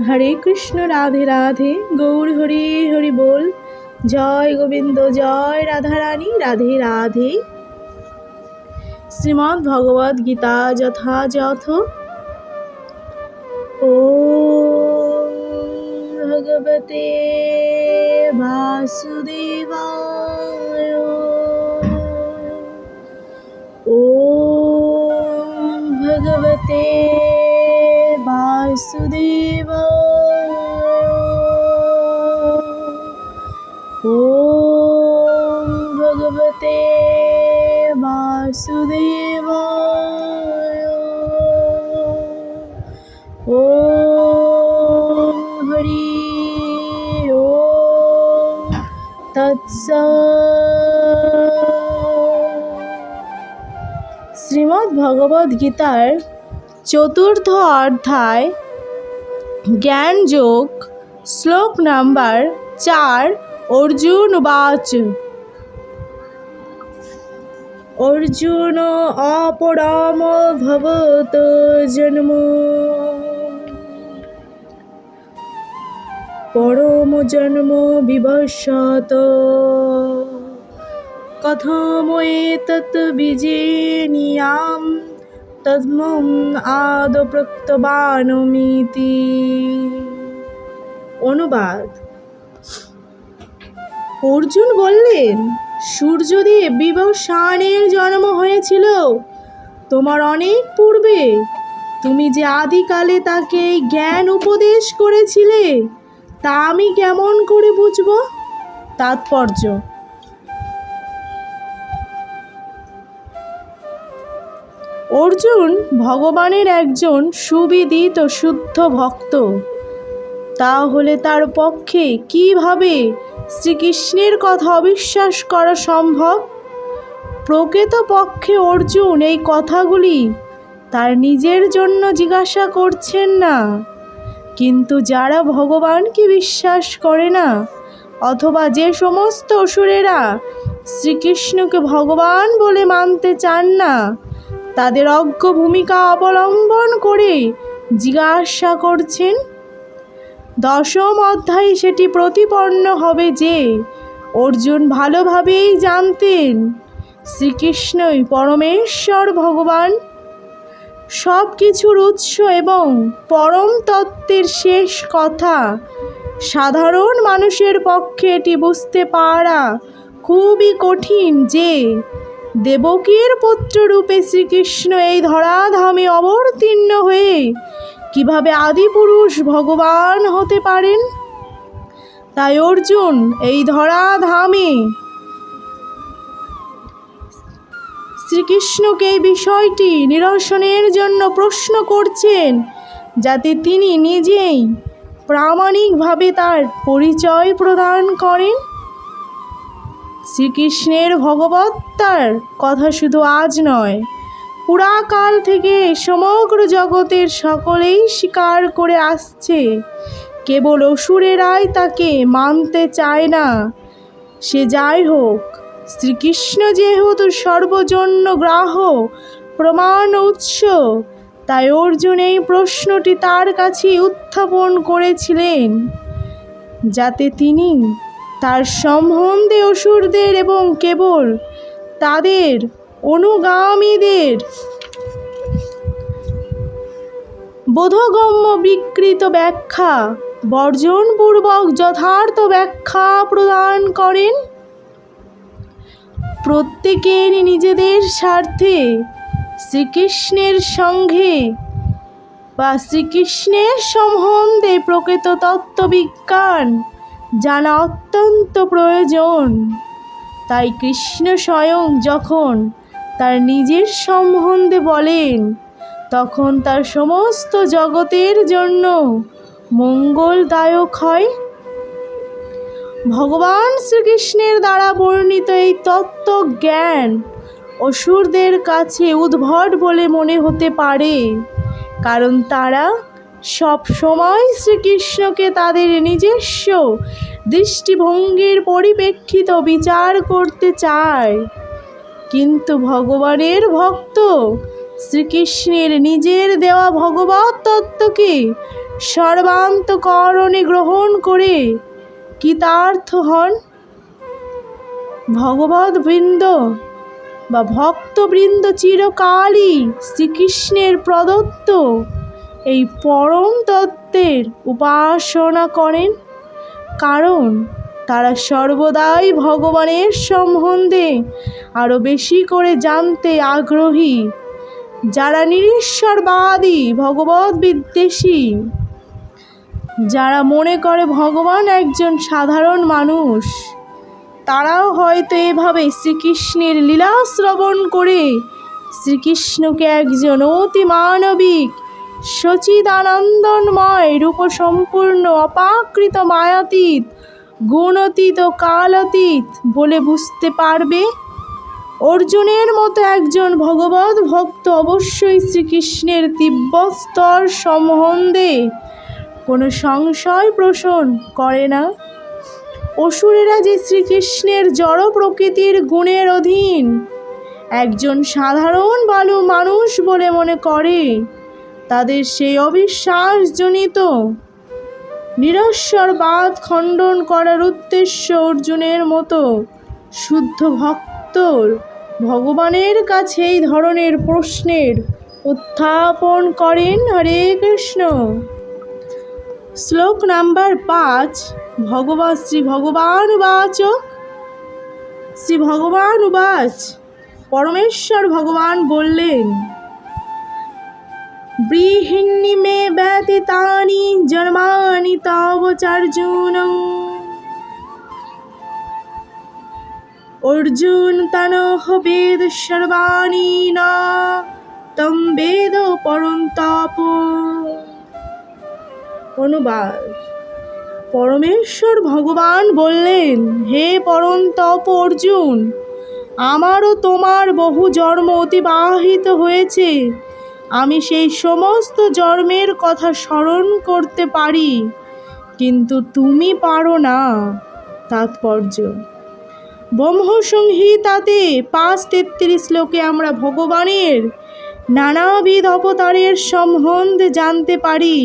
হরে কৃষ্ণ, রাধে রাধে, গৌর হরি হরি বল। জয় গোবিন্দ, জয় রাধারানী, রাধে রাধে। শ্রীমদ্ ভগবদ গীতা যথাযথ। ও ভগবতে বাসুদেবায়। ও ভগবতে वासुदेवाय ॐ भगवते वासुदेवाय ॐ हरि ॐ तत्सत् শ্রীমদ্ ভগবদ গীতার চতুর্থ অধ্যায় জ্ঞান যোগ শ্লোক নাম্বার চার, অর্জুন বাচ। অর্জুন অপরাম ভবত জন্ম। পরম জন্ম বিবশত। কথমে তৎ বিজে নিয়াম। তদ্মম আদ প্রক্তবানমিতি অনুবাদ। অর্জুন বললেন, সূর্যদেব বিবস্বানের জন্ম হয়েছিল তোমার অনেক পূর্বে। তুমি যে আদিকালে তাকে জ্ঞান উপদেশ করেছিলে, তা আমি কেমন করে বুঝব? তাৎপর্য অর্জুন ভগবানের একজন সুবিদিত শুদ্ধ ভক্ত। তাহলে তার পক্ষে কীভাবে শ্রীকৃষ্ণের কথা অবিশ্বাস করা সম্ভব? প্রকৃত পক্ষে অর্জুন এই কথাগুলি তার নিজের জন্য জিজ্ঞাসা করছেন না। কিন্তু যারা ভগবানকে বিশ্বাস করে না, অথবা যে সমস্ত অসুরেরা শ্রীকৃষ্ণকে ভগবান বলে মানতে চান না তাদের অজ্ঞ ভূমিকা অবলম্বন করে জিজ্ঞাসা করছেন, দশম অধ্যায়ে সেটি প্রতিপন্ন হবে যে, অর্জুন ভালোভাবেই জানতেন শ্রীকৃষ্ণই পরমেশ্বর ভগবান। সব কিছুর উৎস এবং পরম তত্ত্বের শেষ কথা সাধারণ মানুষের পক্ষে এটি বুঝতে পারা খুবই কঠিন যে দেবকীর পুত্ররূপে শ্রীকৃষ্ণ এই ধরাধামে অবতীর্ণ হয়ে কীভাবে আদিপুরুষ ভগবান হতে পারেন? তাই অর্জুন এই ধরাধামে শ্রীকৃষ্ণকে এই বিষয়টি নিরসনের জন্য প্রশ্ন করছেন, যাতে তিনি নিজেই প্রামাণিকভাবে তার পরিচয় প্রদান করেন। শ্রীকৃষ্ণের ভগবত্তার কথা শুধু আজ নয়। পুরাকাল থেকে সমগ্র জগতের সকলেই স্বীকার করে আসছে। কেবল অসুরেরাই তাকে মানতে চায় না। সে যাই হোক, শ্রীকৃষ্ণ যেহেতু সর্বজন্য গ্রাহ, প্রমাণ উৎস, তাই অর্জুন এই প্রশ্নটি তার কাছে উত্থাপন করেছিলেন। যাতে তিনি তার সম্বন্ধে অসুরদের এবং কেবল তাদের অনুগামীদের বোধগম্য বিকৃত ব্যাখ্যা বর্জনপূর্বক যথার্থ ব্যাখ্যা প্রদান করেন। প্রত্যেকের নিজেদের স্বার্থে শ্রীকৃষ্ণের সঙ্গে বা শ্রীকৃষ্ণের সম্বন্ধে প্রকৃত তত্ত্ববিজ্ঞান জানা অত্যন্ত প্রয়োজন। তাই কৃষ্ণ স্বয়ং যখন তার নিজের সম্বন্ধে বলেন, তখন তার সমস্ত জগতের জন্য মঙ্গলদায়ক হয়। ভগবান শ্রীকৃষ্ণের দ্বারা বর্ণিত এই তত্ত্ব জ্ঞান অসুরদের কাছে উদ্ভট বলে মনে হতে পারে, কারণ তারা সব সময় শ্রীকৃষ্ণকে তাদের নিজস্ব দৃষ্টিভঙ্গির পরিপ্রেক্ষিত বিচার করতে চায়। কিন্তু ভগবানের ভক্ত শ্রীকৃষ্ণের নিজের দেওয়া ভগবত তত্ত্বকে সর্বান্তকরণে গ্রহণ করে কৃতার্থ হন। ভগবত বৃন্দ বা ভক্তবৃন্দ চিরকালই শ্রীকৃষ্ণের প্রদত্ত এই পরম তত্ত্বের উপাসনা করেন। কারণ তারা সর্বদাই ভগবানের সম্বন্ধে আরও বেশি করে জানতে আগ্রহী, যারা নিরীশ্বরবাদী ভগবত বিদ্বেষী। যারা মনে করে ভগবান একজন সাধারণ মানুষ, তারাও হয়তো এভাবে শ্রীকৃষ্ণের লীলা শ্রবণ করে শ্রীকৃষ্ণকে একজন অতি মানবিক সচিদানন্দনময় রূপসম্পূর্ণ অপাকৃত মায়াতীত, গুণতীত কালাতীত বলে বুঝতে পারবে? অর্জুনের মতো একজন ভগবত ভক্ত অবশ্যই শ্রীকৃষ্ণের তিব্বস্তর সম্বন্ধে কোনো সংশয় পোষণ করে না। অসুরেরা যে শ্রীকৃষ্ণের জড় প্রকৃতির গুণের অধীন, একজন সাধারণ বালু মানুষ বলে মনে করে। তাদের সেই অবিশ্বাসজনিত নিরস্বরবাদ খণ্ডন করার উদ্দেশ্য অর্জুনের মতো শুদ্ধ ভক্তর ভগবানের কাছে এই ধরনের প্রশ্নের উত্থাপন করেন হরে কৃষ্ণ। শ্লোক নাম্বার পাঁচ ভগবান শ্রী ভগবান উবাচ শ্রী ভগবান উবাচ পরমেশ্বর ভগবান বললেন বৃহিণী মে ব্যতীতানি জন্মানি তবচার্জুন অর্জুন তনহ বেদ সর্বাণি না তম বেদ পরন্তপ অনুবাদ পরমেশ্বর ভগবান বললেন হে পরন্তপ অর্জুন আমারও তোমার বহু জন্ম অতিবাহিত হয়েছে। আমি সেই সমস্ত জন্মের কথা স্মরণ করতে পারি। কিন্তু তুমি পারো না, তাৎপর্য। ব্রহ্মসংহিতাতে পাঁচ তেত্রিশ শ্লোকে আমরা ভগবানের নানাবিধ অবতারের সম্বন্ধে জানতে পারি।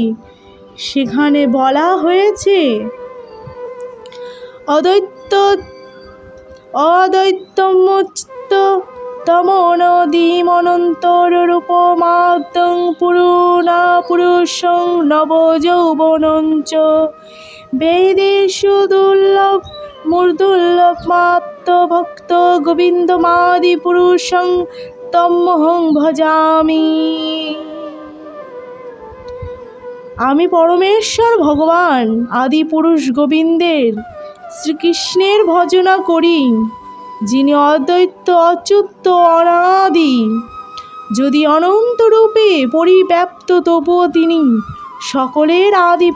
সেখানে বলা হয়েছে, অদ্বৈত অদ্বৈতমোচিত তমনদীমনন্তর রূপমাদ্যং পুরুণা পুরুষং নবযৌবনঞ্চ বেদেশু দুর্লভ মূর্দুর্লভ মাত্র ভক্ত গোবিন্দমাদি পুরুষং তমহং ভজামি আমি পরমেশ্বর ভগবান আদি পুরুষ গোবিন্দের শ্রীকৃষ্ণের ভজনা করি। যিনি অদ্বৈত, অচ্যুত, অনাদি। যদি অনন্ত রূপে পরিব্যাপ্ত, তবুও তিনি সকলের আদি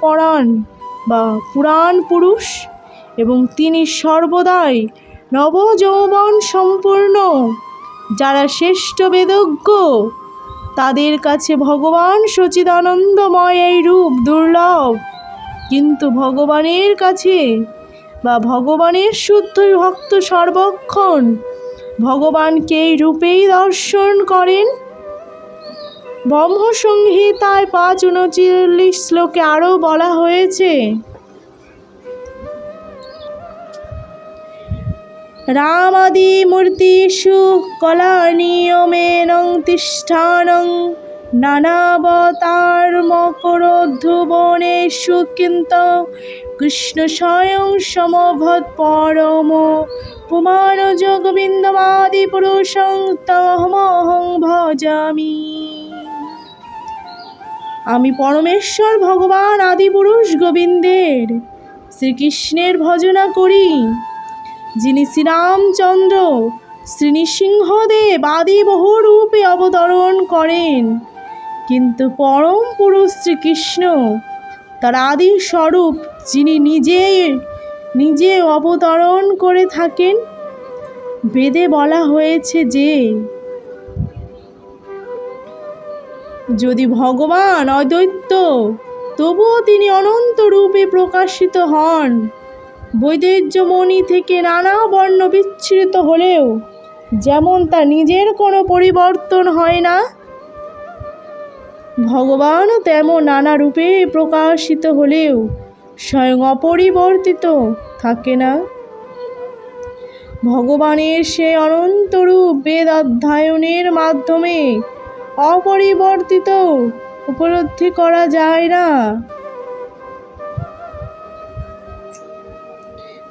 পরাণ বা পুরাণ পুরুষ এবং তিনি সর্বদাই নবযৌবন সম্পূর্ণ। যারা শ্রেষ্ঠ বেদজ্ঞ, তাদের কাছে ভগবান সচিদানন্দময় এই রূপ দুর্লভ। কিন্তু ভগবানের কাছে বা ভগবানের শুদ্ধ ভক্ত সর্বক্ষণ ভগবানকে এই রূপেই দর্শন করেন। ব্রহ্মসংহিতায় পাঁচ উনচল্লিশ শ্লোকে আরও বলা হয়েছে, রামাদিমূর্তিষু কলানিয়মেনং তিষ্ঠানং নানাবতারমকরোদ্ধুবনেষু কিন্তু কৃষ্ণ স্বয়ং সমভৎ পরম। পুমান যোগবিন্দমাদি পুরুষং তহমহং ভজামি। আমি পরমেশ্বর, ভগবান, আদিপুরুষ গোবিন্দের। শ্রীকৃষ্ণের ভজনা করি। যিনি শ্রীরামচন্দ্র শ্রী নৃসিংহদেব আদি বহু রূপে অবতরণ করেন। কিন্তু পরম পুরুষ শ্রীকৃষ্ণ, তার আদি স্বরূপ যিনি নিজে নিজে অবতরণ করে থাকেন, বেদে বলা হয়েছে যে, যদি ভগবান অদ্বৈত, তবুও তিনি অনন্ত রূপে প্রকাশিত হন। বৈদেহ্যমণি থেকে নানা বর্ণ বিচ্ছৃত হলেও, যেমন তা নিজের কোনো পরিবর্তন হয় না ভগবানও তেমন নানা রূপে প্রকাশিত হলেও স্বয়ং অপরিবর্তিত থাকে না। ভগবানের সে অনন্তরূপ বেদ অধ্যয়নের মাধ্যমে অপরিবর্তিত উপলব্ধি করা যায় না।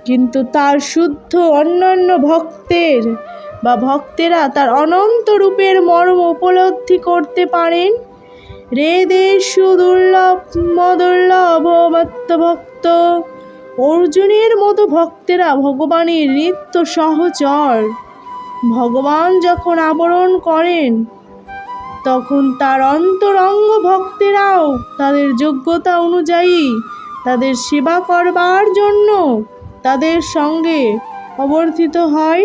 কিন্তু তার শুদ্ধ অন্যান্য ভক্তের বা ভক্তেরা তার অনন্ত রূপের মর্ম উপলব্ধি করতে পারেন। রে দেশু দুর্লভ মদুর্লভ ভক্ত অর্জুনের মতো ভক্তেরা ভগবানের নিত্য সহচর। ভগবান যখন আবরণ করেন, তখন তার অন্তরঙ্গ ভক্তেরাও তাদের যোগ্যতা অনুযায়ী তাদের সেবা করবার জন্য তাদের সঙ্গে অবর্তিত হয়।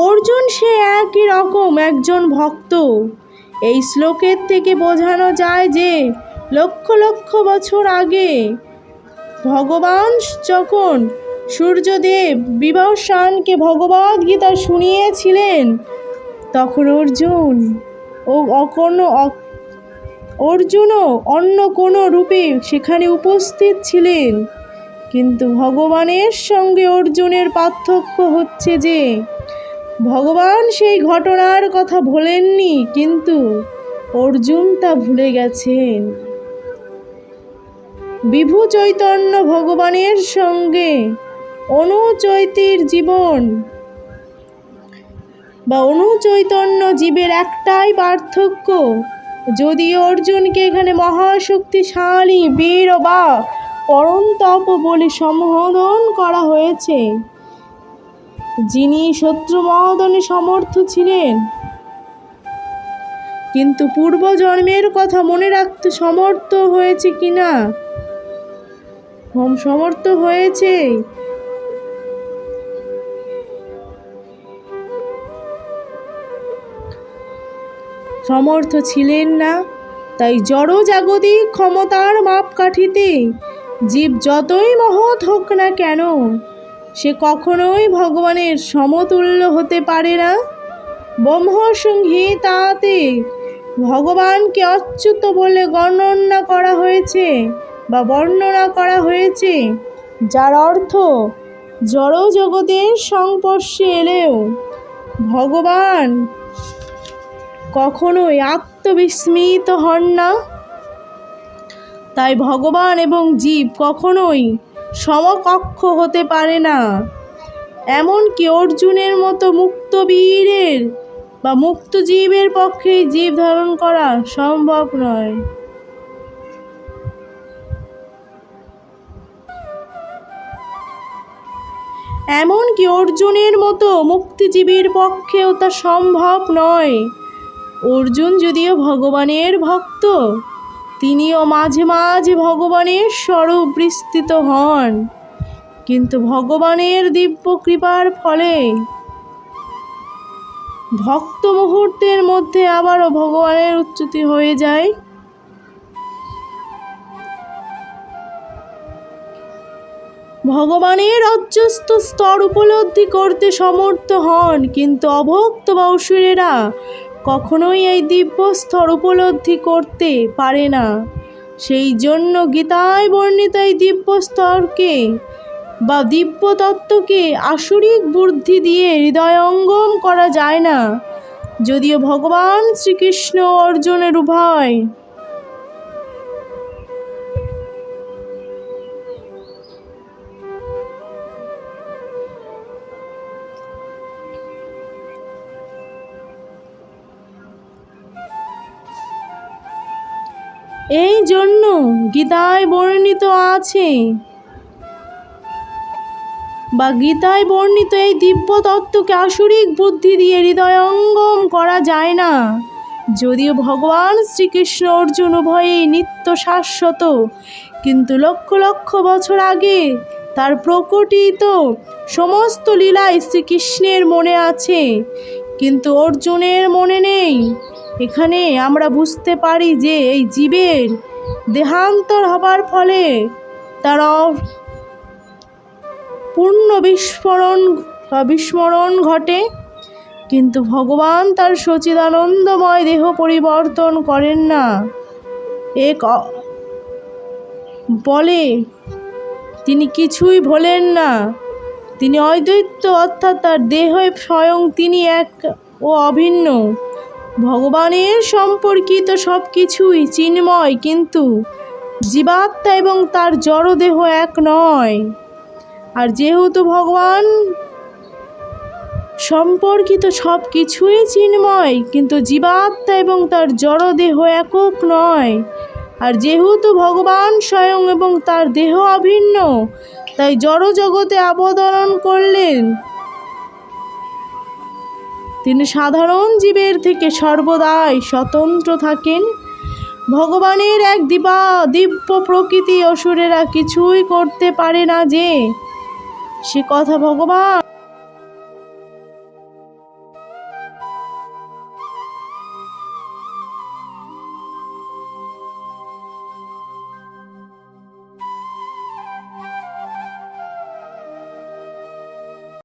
অর্জুন সে একই রকম একজন ভক্ত। এই শ্লোকের থেকে বোঝানো যায় যে লক্ষ লক্ষ বছর আগে ভগবান যখন সূর্যদেব বিবাহসানকে ভগবদ গীতা শুনিয়েছিলেন, তখন অর্জুন ও কোনো অর্জুনও অন্য কোনো রূপে সেখানে উপস্থিত ছিলেন। কিন্তু ভগবানের সঙ্গে অর্জুনের পার্থক্য হচ্ছে যে ভগবান সেই ঘটনার কথা ভোলেননি, কিন্তু অর্জুন তা ভুলে গেছেন। বিভু চৈতন্য ভগবানের সঙ্গে অনুচৈতির জীবন। বা অনুচৈতন্য জীবের একটাই পার্থক্য যদিও অর্জুনকে এখানে মহাশক্তিশালী বীর বা পরম তপ বলে সম্বোধন করা হয়েছে যিনি শত্রু মহোদনে সমর্থ ছিলেন। কিন্তু পূর্বজন্মের কথা মনে রাখতে সমর্থ হয়েছে কিনা? হোম সমর্থ হয়েছে। সমর্থ ছিলেন না, তাই জড় জাগতিক ক্ষমতার মাপকাঠিতে জীব যতই মহৎ হোক না কেন সে কখনোই ভগবানের সমতুল্য হতে পারে না। ব্রহ্মসংহিতাতে ভগবানকে অচ্যুত বলে গণনা করা হয়েছে বা বর্ণনা করা হয়েছে, যার অর্থ জড় জগতের সংস্পর্শে এলেও ভগবান কখনোই আত্মবিস্মিত হন না। তাই ভগবান এবং জীব কখনোই সমকক্ষ হতে পারে না। এমন এমনকি অর্জুনের মতো মুক্তবীরের বা মুক্ত জীবের পক্ষে জীব ধারণ করা সম্ভব নয়। এমন এমনকি অর্জুনের মতো মুক্তিজীবীর পক্ষেও তা সম্ভব নয়। অর্জুন যদিও ভগবানের ভক্ত তিনিও মাঝে মাঝে ভগবানের স্বরূপ বিস্তৃত হন। কিন্তু ভগবানের দিব্য কৃপার ফলে ভক্ত মুহূর্তের মধ্যে আবারও ভগবানের উচ্চতি হয়ে যায়। ভগবানের অজ্জস্ত স্তর উপলব্ধি করতে সমর্থ হন, কিন্তু অভক্ত বা অসুরেরা কখনোই এই দিব্য স্তর উপলব্ধি করতে পারে না। সেই জন্য গীতায় বর্ণিত এই দিব্য স্তরকে বা দিব্য তত্ত্বকে আসরিক বুদ্ধি দিয়ে হৃদয়ঙ্গম করা যায় না। যদিও ভগবান শ্রীকৃষ্ণ অর্জুনের উভয় এই জন্য গীতায় বর্ণিত আছে। বা গীতায় বর্ণিত এই দিব্য তত্ত্বকে আসরিক বুদ্ধি দিয়ে হৃদয়ঙ্গম করা যায় না। যদিও ভগবান শ্রীকৃষ্ণ অর্জুন উভয়েই নিত্য শাশ্বত, কিন্তু লক্ষ লক্ষ বছর আগে তার প্রকটিত সমস্ত লীলাই শ্রীকৃষ্ণের মনে আছে। কিন্তু অর্জুনের মনে নেই। এখানে আমরা বুঝতে পারি যে এই জীবের দেহান্তর হবার ফলে তার পূর্ণ বিস্ফোরণ বিস্মরণ ঘটে। কিন্তু ভগবান তার সচিদানন্দময় দেহ পরিবর্তন করেন না। এক বলে, তিনি কিছুই ভোলেন না। তিনি অদ্বৈত, অর্থাৎ তার দেহে স্বয়ং তিনি এক ও অভিন্ন। ভগবানের সম্পর্কিত সব কিছুই চিন্ময় কিন্তু জীবাত্মা এবং তার জড়দেহ এক নয়। আর যেহেতু ভগবান সম্পর্কিত সব কিছুই চিন্ময়, কিন্তু জীবাত্মা এবং তার জড়দেহ একক নয়। আর যেহেতু ভগবান স্বয়ং এবং তার দেহ অভিন্ন, তাই জড় জগতে অবতরণ করলেন তিনি সাধারণ জীবের থেকে সর্বদাই স্বতন্ত্র থাকেন। ভগবানের এক দিবা দিব্য প্রকৃতি অসুরেরা কিছুই করতে পারে না যে। সে কথা ভগবান